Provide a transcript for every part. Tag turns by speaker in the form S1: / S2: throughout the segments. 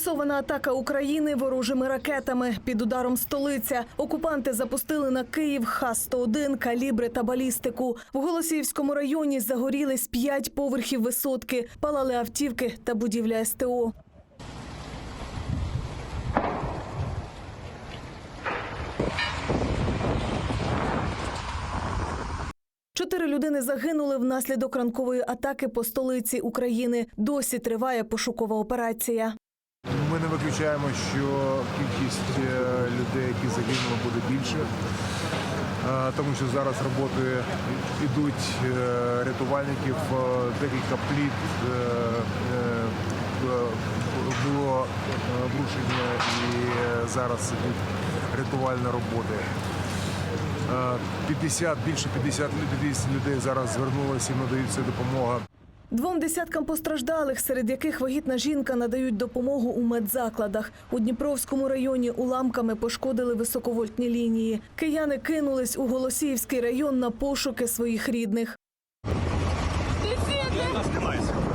S1: Масована атака України ворожими ракетами під ударом столиця. Окупанти запустили на Київ Х-101, калібри та балістику. В Голосіївському районі загорілись п'ять поверхів висотки, палали автівки та будівля СТО. Чотири людини загинули внаслідок ранкової атаки по столиці України. Досі триває пошукова операція.
S2: Виключаємо, що кількість е, людей, які загинули, буде більше, Е, тому що зараз роботи йдуть е, рятувальників, декілька пліт було врушення і зараз ідуть рятувальні роботи. Е, 50, більше 50 людей, зараз звернулося, їм надається допомога.
S1: Двом десяткам постраждалих, серед яких вагітна жінка надають допомогу у медзакладах. У Дніпровському районі уламками пошкодили високовольтні лінії. Кияни кинулись у Голосіївський район на пошуки своїх рідних. А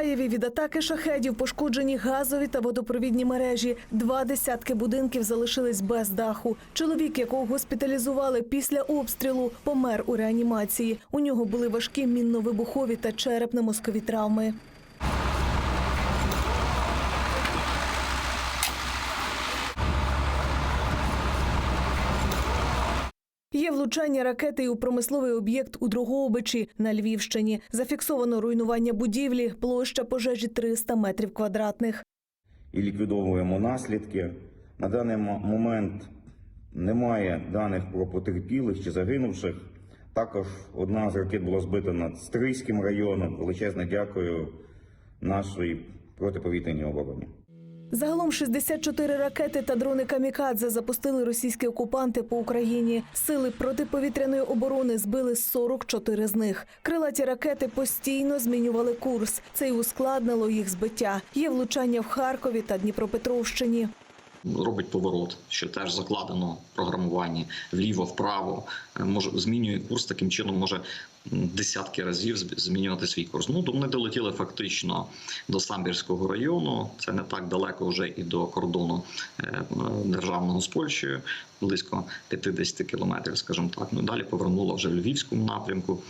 S1: Миколаєві від атаки шахедів пошкоджені газові та водопровідні мережі. Два десятки будинків залишились без даху. Чоловік, якого госпіталізували після обстрілу, помер у реанімації. У нього були важкі мінно-вибухові та черепно-мозкові травми. Влучання ракети у промисловий об'єкт у Дрогобичі на Львівщині. Зафіксовано руйнування будівлі, площа пожежі 300 метрів квадратних.
S3: і ліквідовуємо наслідки. На даний момент немає даних про потерпілих чи загинувших. Також одна з ракет була збита над Стрийським районом. Величезне дякую нашій протиповітряній обороні.
S1: Загалом 64 ракети та дрони камікадзе запустили російські окупанти по Україні. Сили протиповітряної оборони збили 44 з них. Крилаті ракети постійно змінювали курс. Це й ускладнило їх збиття. Є влучання в Харкові та Дніпропетровщині.
S4: Робить поворот, що теж закладено в програмуванні вліво-вправо, е, може змінює курс таким чином, може десятки разів змінювати свій курс. Ну то вони долетіли фактично до Самбірського району. Це не так далеко вже і до кордону е, е, державного з Польщею, близько 50 кілометрів, скажімо так. Ну далі повернула вже в Львівському напрямку.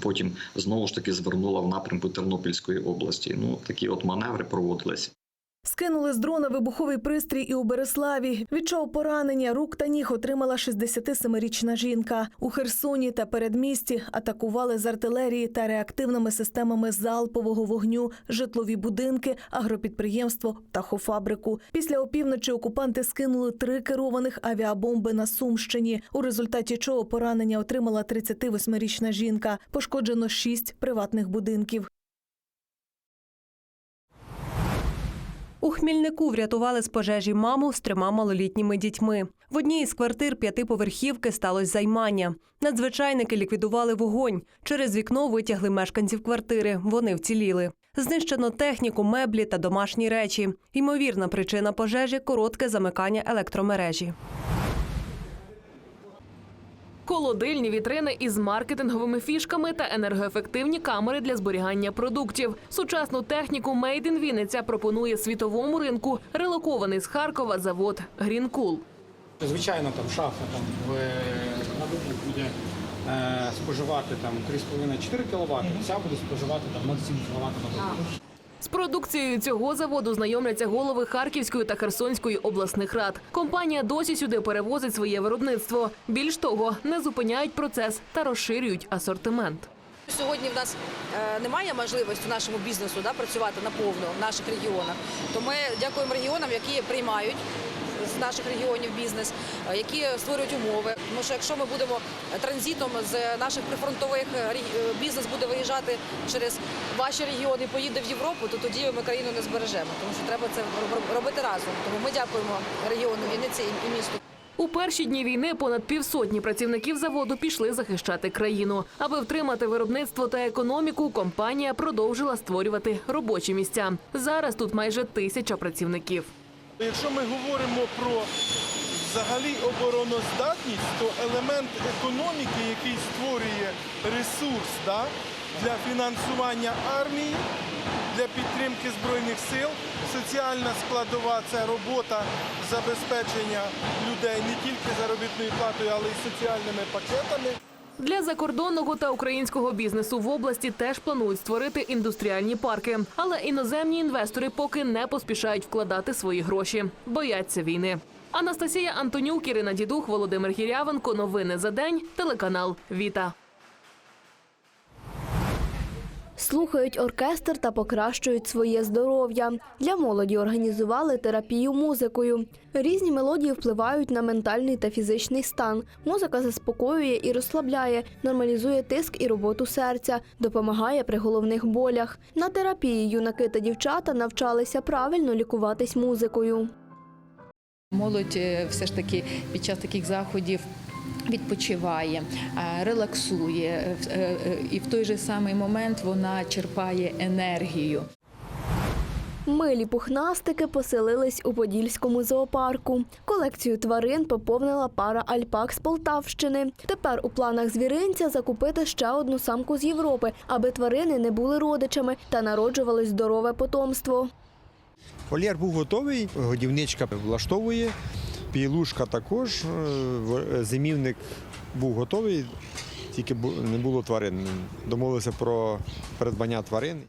S4: Потім знову ж таки звернула в напрямку Тернопільської області. Ну такі от маневри проводились.
S1: Скинули з дрона вибуховий пристрій і у Береславі. Від чого поранення рук та ніг отримала 67-річна жінка. У Херсоні та передмісті атакували з артилерії та реактивними системами залпового вогню, житлові будинки, агропідприємство, птахофабрику. Після опівночі окупанти скинули три керованих авіабомби на Сумщині, у результаті чого поранення отримала 38-річна жінка. Пошкоджено шість приватних будинків.
S5: У Хмільнику врятували з пожежі маму з трьома малолітніми дітьми. В одній із квартир п'ятиповерхівки сталося займання. Надзвичайники ліквідували вогонь. Через вікно витягли мешканців квартири. Вони вціліли. Знищено техніку, меблі та домашні речі. Ймовірна причина пожежі коротке замикання електромережі.
S6: Холодильні вітрини із маркетинговими фішками та енергоефективні камери для зберігання продуктів. Сучасну техніку Made in Вінниця пропонує світовому ринку релокований з Харкова завод Грінкул.
S7: Звичайно, там шафа там в на добу буде е, споживати там 3,5-4 кВт, ця буде споживати там 0,7 кВт на.
S6: З продукцією цього заводу знайомляться голови Харківської та Херсонської обласних рад. Компанія досі сюди перевозить своє виробництво. Більш того, не зупиняють процес та розширюють асортимент.
S8: Сьогодні в нас е, немає можливості нашому бізнесу да, працювати наповну в наших регіонах. То ми дякуємо регіонам, які приймають з наших регіонів бізнес, е, які створюють умови. Тому що якщо ми будемо транзитом з наших прифронтових е, е, бізнес буде виїжджати через ваші регіони, поїде в Європу, то тоді ми країну не збережемо. Тому що треба це робити разом. Тому ми дякуємо регіону Вінниці і місту.
S6: У перші дні війни понад півсотні працівників заводу пішли захищати країну. Аби втримати виробництво та економіку, компанія продовжила створювати робочі місця. Зараз тут майже тисяча працівників.
S9: Якщо ми говоримо про взагалі обороноздатність то елемент економіки, який створює ресурс да, для фінансування армії, для підтримки збройних сил. Соціальна складова це робота забезпечення людей не тільки заробітною платою, але й соціальними пакетами.
S6: Для закордонного та українського бізнесу в області теж планують створити індустріальні парки. Але іноземні інвестори поки не поспішають вкладати свої гроші, бояться війни. Анастасія Антонюк, Ірина Дідух, Володимир Гірявенко. Новини за день. Телеканал Віта.
S10: Слухають оркестр та покращують своє здоров'я. Для молоді організували терапію музикою. Різні мелодії впливають на ментальний та фізичний стан. Музика заспокоює і розслабляє, нормалізує тиск і роботу серця, допомагає при головних болях. На терапії юнаки та дівчата навчалися правильно лікуватись музикою.
S11: Молодь е, все ж таки під час таких заходів. Відпочиває, е, релаксує е, е, і в той же самий момент вона черпає енергію.
S10: Милі пухнастики поселились у Подільському зоопарку. Колекцію тварин поповнила пара альпак з Полтавщини. Тепер у планах звіринця закупити ще одну самку з Європи, аби тварини не були родичами та народжували здорове потомство.
S12: Вольєр був готовий, годівничка влаштовує, пілушка також, е, в- зимівник був готовий, тільки не було тварин. Домовилися про придбання тварин.